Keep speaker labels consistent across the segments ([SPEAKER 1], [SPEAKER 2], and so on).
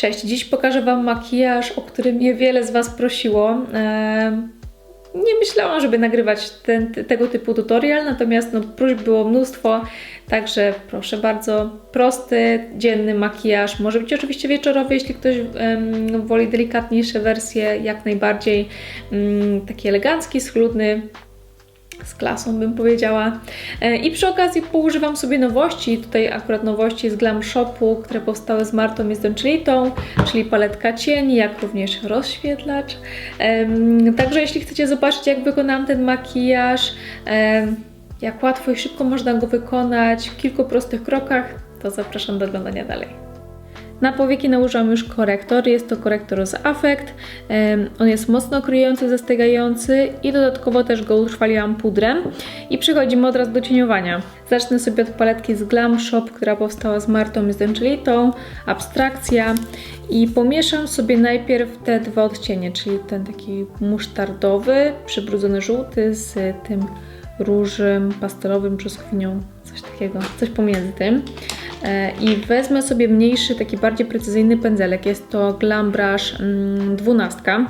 [SPEAKER 1] Cześć, dziś pokażę Wam makijaż, o którym niewiele z Was prosiło. Nie myślałam, żeby nagrywać ten, tego typu tutorial, natomiast no, próśb było mnóstwo, także proszę bardzo, prosty, dzienny makijaż. Może być oczywiście wieczorowy, jeśli ktoś em, woli delikatniejsze wersje, jak najbardziej em, taki elegancki, schludny, z klasą bym powiedziała. E, I przy okazji poużywam sobie nowości, tutaj akurat nowości z Glam Shopu, które powstały z Martą Doncilitą, czyli paletka cieni, jak również rozświetlacz. Także jeśli chcecie zobaczyć jak wykonałam ten makijaż, jak łatwo i szybko można go wykonać w kilku prostych krokach, to zapraszam do oglądania dalej. Na powieki nałożyłam już korektor, jest to korektor z Affect. On jest mocno kryjący, zastygający i dodatkowo też go utrwaliłam pudrem. I przechodzimy od razu do cieniowania. Zacznę sobie od paletki z Glam Shop, która powstała z Martą i z Angelitą, Abstrakcja. I pomieszam sobie najpierw te dwa odcienie, czyli ten taki musztardowy, przybrudzony żółty z tym różem pastelowym, brzoskwinią, coś takiego, coś pomiędzy tym. E, I wezmę sobie mniejszy, taki bardziej precyzyjny pędzelek. Jest to Glam Brush mm, 12.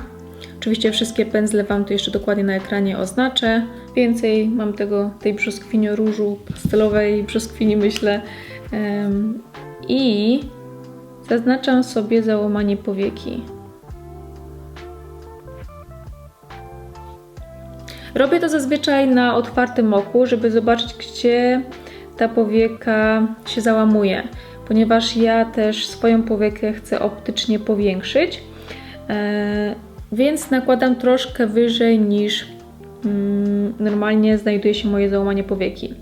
[SPEAKER 1] Oczywiście wszystkie pędzle Wam tu jeszcze dokładnie na ekranie oznaczę. Więcej mam tego, tej brzoskwini różu, pastelowej brzoskwini myślę. I zaznaczam sobie załamanie powieki. Robię to zazwyczaj na otwartym oku, żeby zobaczyć, gdzie ta powieka się załamuje, ponieważ ja też swoją powiekę chcę optycznie powiększyć, e, więc nakładam troszkę wyżej niż mm, normalnie znajduje się moje załamanie powieki.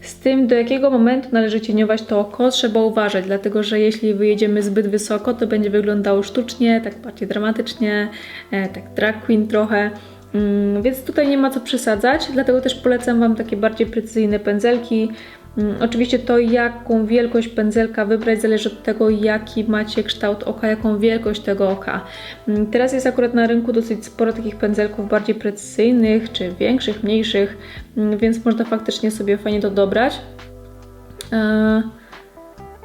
[SPEAKER 1] Z tym, do jakiego momentu należy cieniować to oko, trzeba uważać, dlatego że jeśli wyjedziemy zbyt wysoko, to będzie wyglądało sztucznie, tak bardziej dramatycznie, e, tak drag queen trochę. Mm, Więc tutaj nie ma co przesadzać, dlatego też polecam Wam takie bardziej precyzyjne pędzelki. Mm, Oczywiście to, jaką wielkość pędzelka wybrać, zależy od tego, jaki macie kształt oka, jaką wielkość tego oka. Mm, Teraz jest akurat na rynku dosyć sporo takich pędzelków bardziej precyzyjnych, czy większych, mniejszych, mm, więc można faktycznie sobie fajnie to dobrać. E,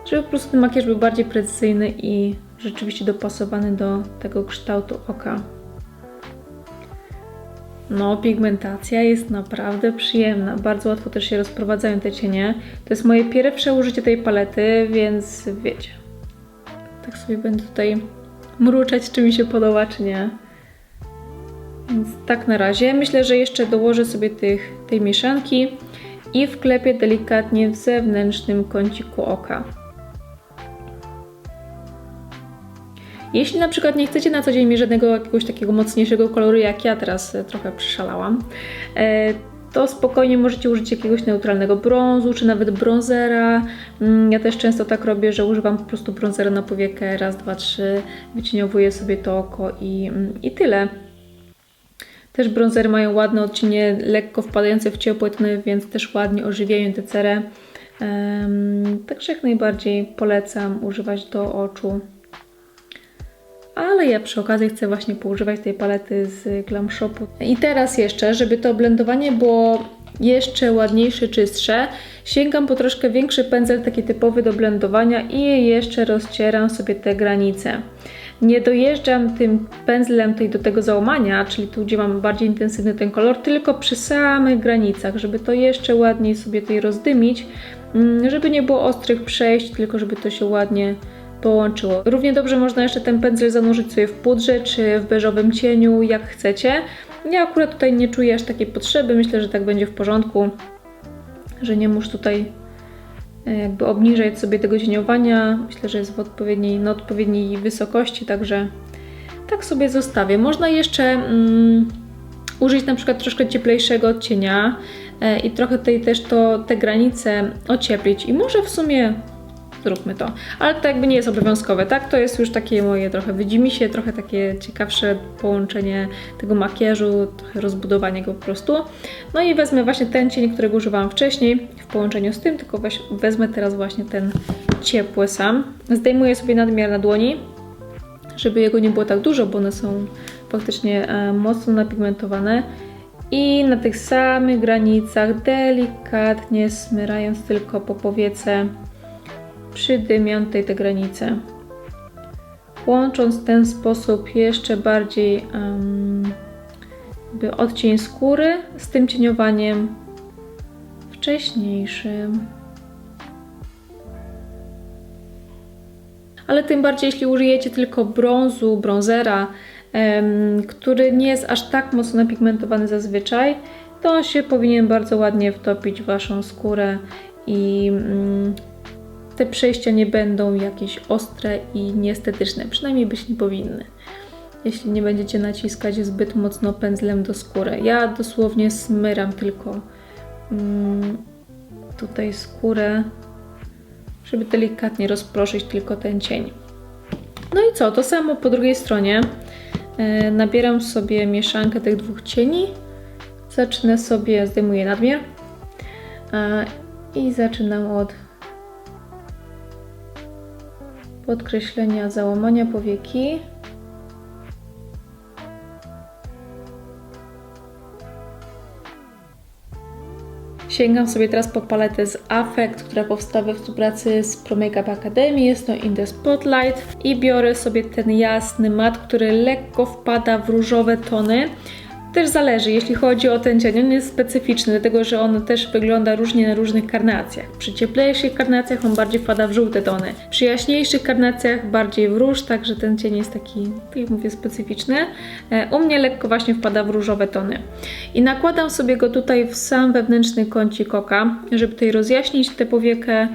[SPEAKER 1] Żeby po prostu ten makijaż był bardziej precyzyjny i rzeczywiście dopasowany do tego kształtu oka. No, pigmentacja jest naprawdę przyjemna. Bardzo łatwo też się rozprowadzają te cienie. To jest moje pierwsze użycie tej palety, więc wiecie. Tak sobie będę tutaj mruczeć, czy mi się podoba, czy nie. Więc tak na razie. Myślę, że jeszcze dołożę sobie tych, tej mieszanki i wklepię delikatnie w zewnętrznym kąciku oka. Jeśli na przykład nie chcecie na co dzień mieć żadnego jakiegoś takiego mocniejszego koloru, jak ja teraz e, trochę przeszalałam, e, to spokojnie możecie użyć jakiegoś neutralnego brązu, czy nawet bronzera. Mm, Ja też często tak robię, że używam po prostu bronzera na powiekę, raz, dwa, trzy, wycieniowuję sobie to oko i, mm, i tyle. Też bronzery mają ładne odcienie, lekko wpadające w ciepłe tony, więc też ładnie ożywiają tę cerę. Em, Także jak najbardziej polecam używać do oczu ale ja przy okazji chcę właśnie poużywać tej palety z Glam Shopu. I teraz jeszcze, żeby to blendowanie było jeszcze ładniejsze, czystsze, sięgam po troszkę większy pędzel, taki typowy do blendowania i jeszcze rozcieram sobie te granice. Nie dojeżdżam tym pędzlem tutaj do tego załamania, czyli tu, gdzie mam bardziej intensywny ten kolor, tylko przy samych granicach, żeby to jeszcze ładniej sobie tutaj rozdymić, mm, żeby nie było ostrych przejść, tylko żeby to się ładnie połączyło. Równie dobrze można jeszcze ten pędzel zanurzyć sobie w pudrze czy w beżowym cieniu, jak chcecie. Ja akurat tutaj nie czuję aż takiej potrzeby, myślę, że tak będzie w porządku, że nie muszę tutaj e, jakby obniżać sobie tego cieniowania. Myślę, że jest w odpowiedniej, na odpowiedniej wysokości, także tak sobie zostawię. Można jeszcze mm, użyć na przykład troszkę cieplejszego odcienia e, i trochę tutaj też to, te granice ocieplić i może w sumie zróbmy to. Ale to jakby nie jest obowiązkowe, tak? To jest już takie moje trochę wydzimi się, trochę takie ciekawsze połączenie tego makijażu, trochę rozbudowanie go po prostu. No i wezmę właśnie ten cień, którego używałam wcześniej w połączeniu z tym, tylko weź, wezmę teraz właśnie ten ciepły sam. Zdejmuję sobie nadmiar na dłoni, żeby jego nie było tak dużo, bo one są faktycznie e, mocno napigmentowane. I na tych samych granicach delikatnie smyrając tylko po powiece przydymiam tutaj te granice. łącząc w ten sposób jeszcze bardziej um, odcień skóry z tym cieniowaniem wcześniejszym. Ale tym bardziej, jeśli użyjecie tylko brązu, bronzera, em, który nie jest aż tak mocno napigmentowany zazwyczaj, to on się powinien bardzo ładnie wtopić w Waszą skórę i mm, te przejścia nie będą jakieś ostre i nieestetyczne, przynajmniej być nie powinny. Jeśli nie będziecie naciskać zbyt mocno pędzlem do skóry. Ja dosłownie smyram tylko mm, tutaj skórę, żeby delikatnie rozproszyć tylko ten cień. No i co? To samo po drugiej stronie. E, nabieram sobie mieszankę tych dwóch cieni. Zacznę sobie, zdejmuję nadmiar e, i zaczynam od podkreślenia załamania powieki. Sięgam sobie teraz po paletę z Affect, która powstała we współpracy z Pro Makeup Academy. Jest to In The Spotlight. I biorę sobie ten jasny mat, który lekko wpada w różowe tony. Też zależy, jeśli chodzi o ten cień, on jest specyficzny, dlatego że on też wygląda różnie na różnych karnacjach. Przy cieplejszych karnacjach on bardziej wpada w żółte tony, przy jaśniejszych karnacjach bardziej w róż, także ten cień jest taki, jak mówię, specyficzny. E, U mnie lekko właśnie wpada w różowe tony. I nakładam sobie go tutaj w sam wewnętrzny kącik oka, żeby tutaj rozjaśnić tę powiekę,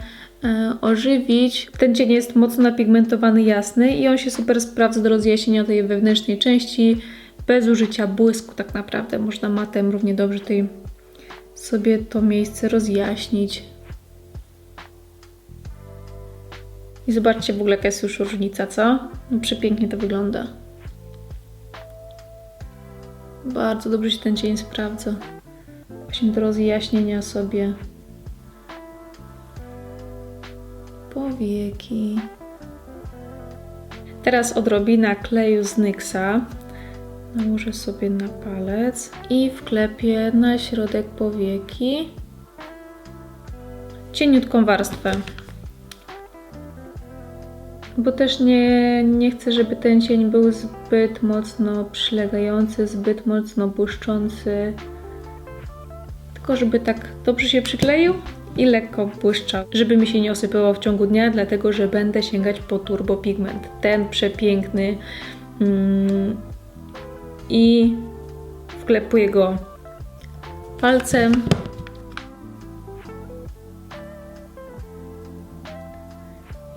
[SPEAKER 1] e, ożywić. Ten cień jest mocno napigmentowany, jasny i on się super sprawdza do rozjaśnienia tej wewnętrznej części, bez użycia błysku tak naprawdę. Można matem równie dobrze tutaj sobie to miejsce rozjaśnić. I zobaczcie w ogóle jaka jest już różnica, co? No, przepięknie to wygląda. Bardzo dobrze się ten cień sprawdza. Właśnie do rozjaśnienia sobie powieki. Teraz odrobina kleju z Nyxa. Nałożę sobie na palec i wklepię na środek powieki cieniutką warstwę. Bo też nie, nie chcę, żeby ten cień był zbyt mocno przylegający, zbyt mocno błyszczący. Tylko żeby tak dobrze się przykleił i lekko błyszczał. Żeby mi się nie osypało w ciągu dnia, dlatego że będę sięgać po turbo pigment. Ten przepiękny. Mm, i wklepuję go palcem.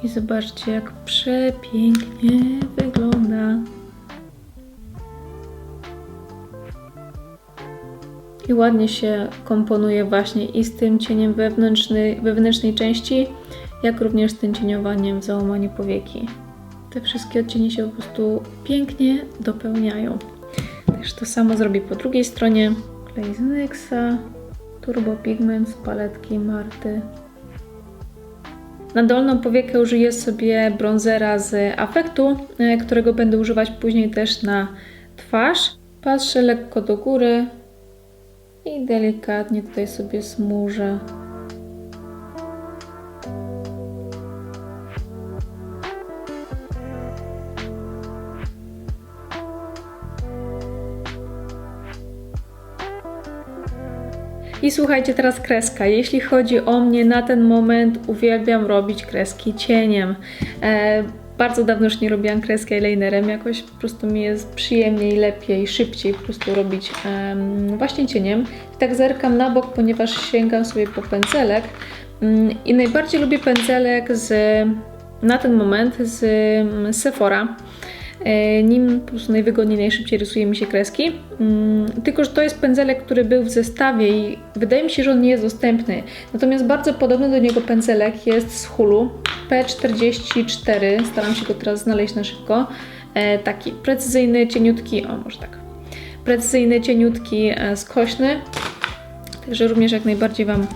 [SPEAKER 1] I zobaczcie, jak przepięknie wygląda. I ładnie się komponuje właśnie i z tym cieniem wewnętrznej, części, jak również z tym cieniowaniem w załamaniu powieki. Te wszystkie odcienie się po prostu pięknie dopełniają. Też to samo zrobi po drugiej stronie. Klej z Nyxa, Turbo Pigment z paletki Marty. Na dolną powiekę użyję sobie bronzera z Affectu, e, którego będę używać później też na twarz. Patrzę lekko do góry i delikatnie tutaj sobie smużę. I słuchajcie, teraz kreska. Jeśli chodzi o mnie na ten moment, uwielbiam robić kreski cieniem. E, bardzo dawno już nie robiłam kreski eyelinerem, jakoś po prostu mi jest przyjemniej, lepiej, szybciej po prostu robić właśnie cieniem. I tak zerkam na bok, ponieważ sięgam sobie po pędzelek um, i najbardziej lubię pędzelek z, na ten moment z um, Sephora. E, nim po prostu najwygodniej, najszybciej rysuje mi się kreski. Mm, tylko, że to jest pędzelek, który był w zestawie i wydaje mi się, że on nie jest dostępny. Natomiast bardzo podobny do niego pędzelek jest z Hulu P44. Staram się go teraz znaleźć na szybko. E, taki precyzyjny, cieniutki, o może tak, precyzyjny, cieniutki, e, skośny. Także również jak najbardziej Wam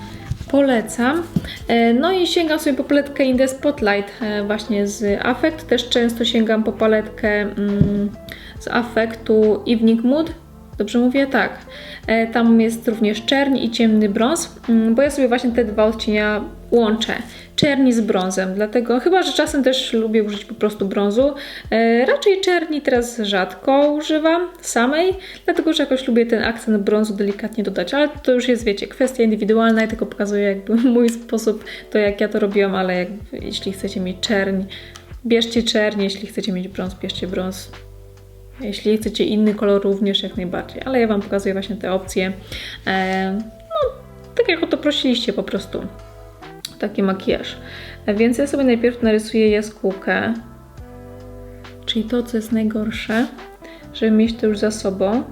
[SPEAKER 1] polecam. E, no i sięgam sobie po paletkę In Spotlight e, właśnie z Affect. Też często sięgam po paletkę mm, z Affectu Evening Mood. Dobrze mówię? Tak. E, tam jest również czerń i ciemny brąz, mm, bo ja sobie właśnie te dwa odcienia łączę czerni z brązem, dlatego chyba, że czasem też lubię użyć po prostu brązu. E, raczej czerni teraz rzadko używam samej, dlatego że jakoś lubię ten akcent brązu delikatnie dodać, ale to już jest, wiecie, kwestia indywidualna, ja tylko pokazuję jakby mój sposób, to jak ja to robiłam, ale jeśli chcecie mieć czerń, bierzcie czerń, jeśli chcecie mieć brąz, bierzcie brąz. Jeśli chcecie inny kolor, również jak najbardziej, ale ja Wam pokazuję właśnie te opcje. E, no, tak jak o to prosiliście po prostu. Taki makijaż. Więc ja sobie najpierw narysuję jaskółkę, czyli to, co jest najgorsze, żeby mieć to już za sobą.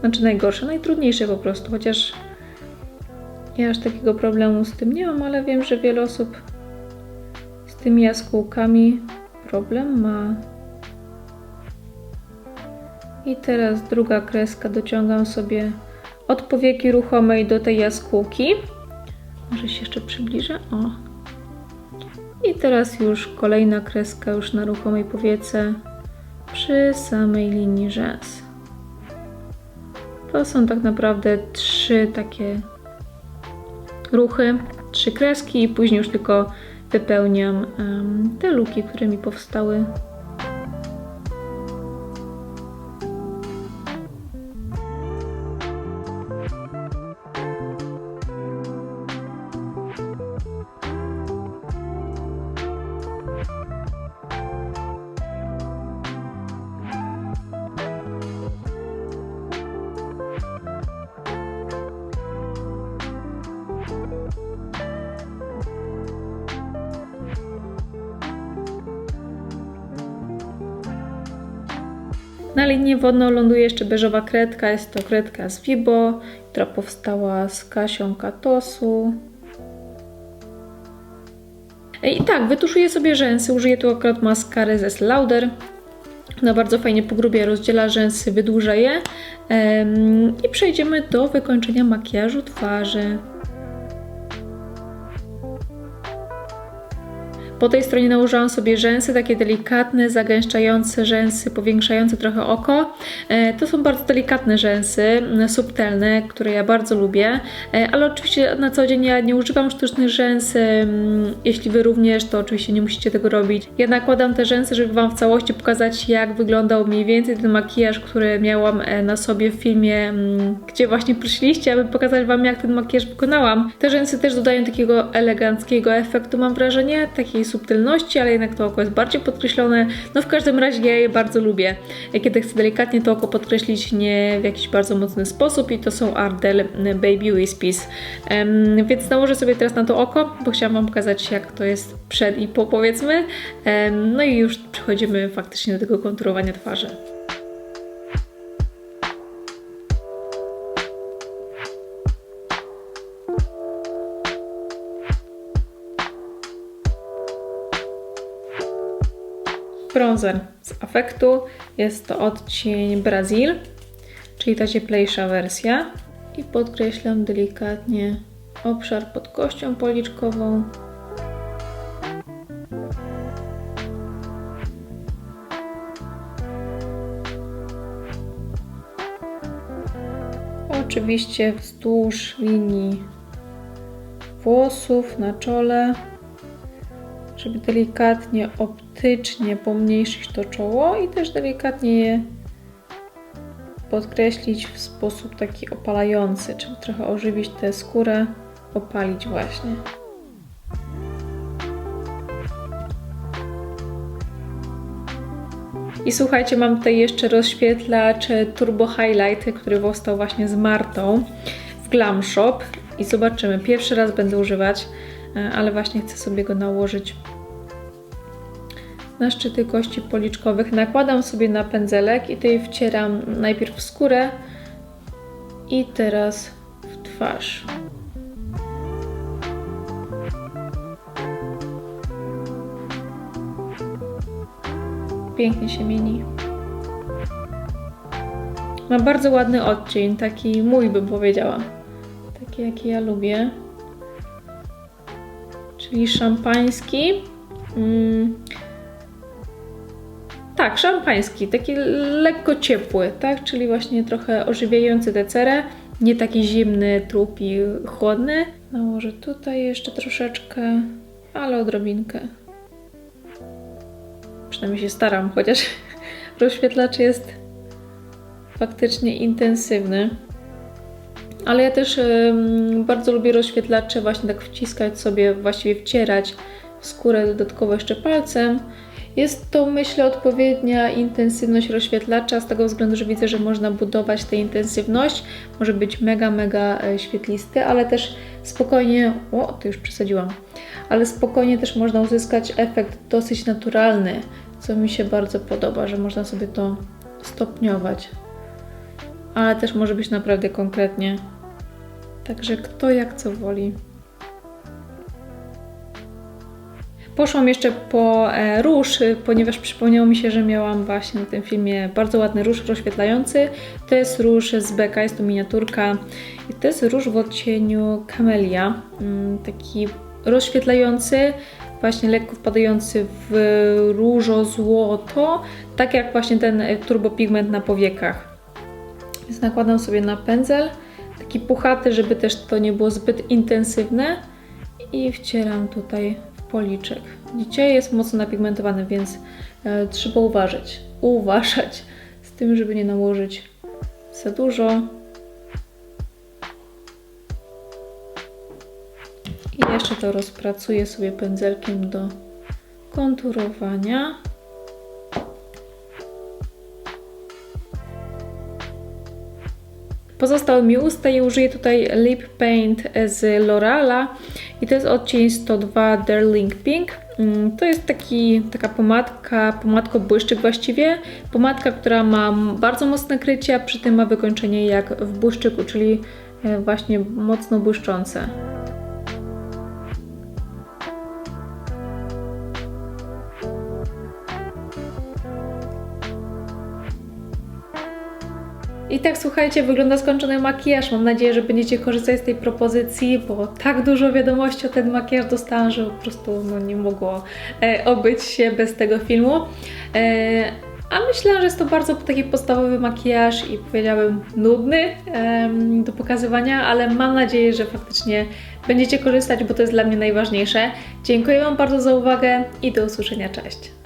[SPEAKER 1] Znaczy najgorsze, najtrudniejsze po prostu, chociaż ja aż takiego problemu z tym nie mam, ale wiem, że wiele osób z tymi jaskółkami problem ma. I teraz druga kreska dociągam sobie od powieki ruchomej do tej jaskółki. Może się jeszcze przybliżę. O. I teraz już kolejna kreska już na ruchomej powiece przy samej linii rzęs. To są tak naprawdę trzy takie ruchy, trzy kreski i później już tylko wypełniam um, te luki, które mi powstały. Na linię wodną ląduje jeszcze beżowa kredka. Jest to kredka z Vibo, która powstała z Kasią Katosu. I tak, wytuszuję sobie rzęsy. Użyję tu akurat maskary ze Slauder. Ona bardzo fajnie pogrubia, rozdziela rzęsy, wydłuża je. I przejdziemy do wykończenia makijażu twarzy. Po tej stronie nałożyłam sobie rzęsy, takie delikatne, zagęszczające rzęsy, powiększające trochę oko. E, to są bardzo delikatne rzęsy, subtelne, które ja bardzo lubię, e, ale oczywiście na co dzień ja nie używam sztucznych rzęs. Jeśli Wy również, to oczywiście nie musicie tego robić. Ja nakładam te rzęsy, żeby Wam w całości pokazać, jak wyglądał mniej więcej ten makijaż, który miałam e, na sobie w filmie, gdzie właśnie prosiliście, aby pokazać Wam, jak ten makijaż wykonałam. Te rzęsy też dodają takiego eleganckiego efektu, mam wrażenie, takiej subtelności, ale jednak to oko jest bardziej podkreślone. No w każdym razie ja je bardzo lubię, kiedy chcę delikatnie to oko podkreślić nie w jakiś bardzo mocny sposób i to są Ardell Baby Wispies. Um, więc nałożę sobie teraz na to oko, bo chciałam Wam pokazać jak to jest przed i po powiedzmy. Um, no i już przechodzimy faktycznie do tego konturowania twarzy. Bronzer z afektu. Jest to odcień Brazil, czyli ta cieplejsza wersja. I podkreślam delikatnie obszar pod kością policzkową. Oczywiście wzdłuż linii włosów na czole żeby delikatnie, optycznie pomniejszyć to czoło i też delikatnie je podkreślić w sposób taki opalający, czyli trochę ożywić tę skórę, opalić właśnie. I słuchajcie, mam tutaj jeszcze rozświetlacz Turbo Highlight, który powstał właśnie z Martą w Glam Shop i zobaczymy. Pierwszy raz będę używać, ale właśnie chcę sobie go nałożyć na szczyty kości policzkowych. Nakładam sobie na pędzelek i tutaj wcieram najpierw w skórę i teraz w twarz. Pięknie się mieni. Ma bardzo ładny odcień, taki mój bym powiedziała. Taki jaki ja lubię. Czyli szampański. Mm, tak, szampański, taki lekko ciepły, tak? Czyli właśnie trochę ożywiający tę cerę. nie taki zimny, trupi, chłodny. Nałożę tutaj jeszcze troszeczkę, ale odrobinkę. Przynajmniej się staram, chociaż rozświetlacz jest faktycznie intensywny. Ale ja też em, bardzo lubię rozświetlacze właśnie tak wciskać sobie, właściwie wcierać w skórę dodatkowo jeszcze palcem. Jest to myślę odpowiednia intensywność rozświetlacza z tego względu, że widzę, że można budować tę intensywność. Może być mega, mega e, świetlisty, ale też spokojnie, o, to już przesadziłam, ale spokojnie też można uzyskać efekt dosyć naturalny, co mi się bardzo podoba, że można sobie to stopniować. Ale też może być naprawdę konkretnie. Także kto jak co woli. Poszłam jeszcze po e, róż, ponieważ przypomniało mi się, że miałam właśnie na tym filmie bardzo ładny róż rozświetlający. To jest róż z Beka, jest to miniaturka. I to jest róż w odcieniu Camellia. Mm, Taki rozświetlający, właśnie lekko wpadający w różo-złoto, tak jak właśnie ten e, turbopigment na powiekach. Więc nakładam sobie na pędzel, taki puchaty, żeby też to nie było zbyt intensywne i wcieram tutaj policzek. Dzisiaj jest mocno napigmentowany, więc e, trzeba uważać, uważać z tym, żeby nie nałożyć za dużo. I jeszcze to rozpracuję sobie pędzelkiem do konturowania. Pozostały mi usta i użyję tutaj Lip Paint z L'Oreala i to jest odcień 102 Darling Pink. Mm, To jest taki, taka pomadka, pomadko błyszczyk właściwie. Pomadka, która ma bardzo mocne krycie, a przy tym ma wykończenie jak w błyszczyku, czyli e, właśnie mocno błyszczące. I tak słuchajcie, wygląda skończony makijaż. Mam nadzieję, że będziecie korzystać z tej propozycji, bo tak dużo wiadomości o ten makijaż dostałam, że po prostu no, nie mogło e, obyć się bez tego filmu. E, a myślę, że jest to bardzo taki podstawowy makijaż i powiedziałabym nudny do pokazywania, ale mam nadzieję, że faktycznie będziecie korzystać, bo to jest dla mnie najważniejsze. Dziękuję Wam bardzo za uwagę i do usłyszenia. Cześć!